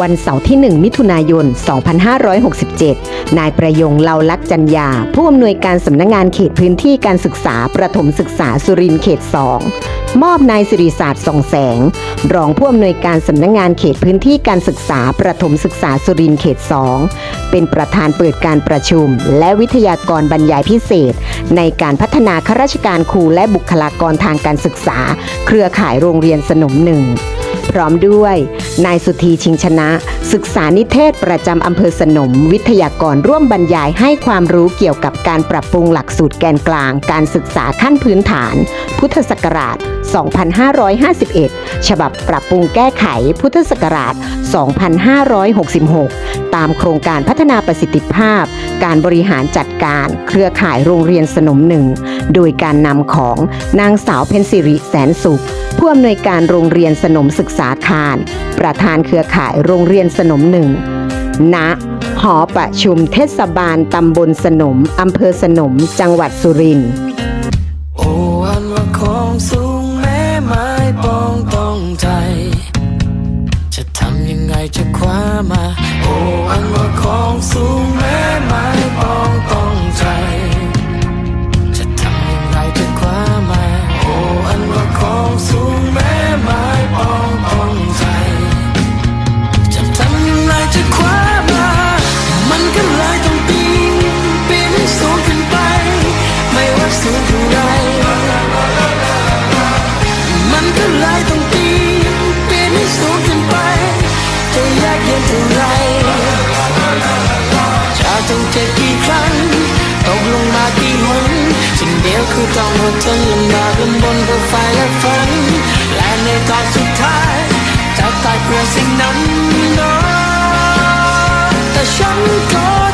วันเสาร์ที่ 1 มิถุนายน 2567 นายประยงเลาลักษณ์จันยาผู้อำนวยการสำนักงงานเขตพื้นที่การศึกษาประถมศึกษาสุรินทร์เขต 2 มอบนายสิริศาสตร์ส่องแสง รองผู้อำนวยการสำนักงงานเขตพื้นที่การศึกษาประถมศึกษาสุรินทร์เขต 2 เป็นประธานเปิดการประชุม และวิทยากรบรรยายพิเศษ ในการพัฒนาข้าราชการครูและบุคลากรทางการศึกษา เครือข่ายโรงเรียนสนมหนึ่งพร้อมด้วย นายสุธีชิงชนะ ศึกษานิเทศประจำอำเภอสนม วิทยากรร่วมบรรยายให้ความรู้เกี่ยวกับการปรับปรุงหลักสูตรแกนกลาง การศึกษาขั้นพื้นฐาน พุทธศักราช 2551 ฉบับปรับปรุงแก้ไขพุทธศักราช 2566 ตามโครงการพัฒนาประสิทธิภาพ การบริหารจัดการ เครือข่ายโรงเรียนสนมหนึ่ง โดยการนำของนางสาวเพนสิริแสนสุข ผู้อำนวยการโรงเรียนสนมศึกษาคาร ประธานเครือข่ายโรงเรียนสนมหนึ่งณหอประชุมเทศบาลตำบลสนมอำเภอสนม จังหวัดสุรินทร์ คว้ามา โอ้อันว่าของสูง คือต้องอดทนลำบากลำบนเพื่อไฟและฝันและในตอนสุดท้ายจะตายเพื่อสิ่งนั้นนะแต่ฉันก็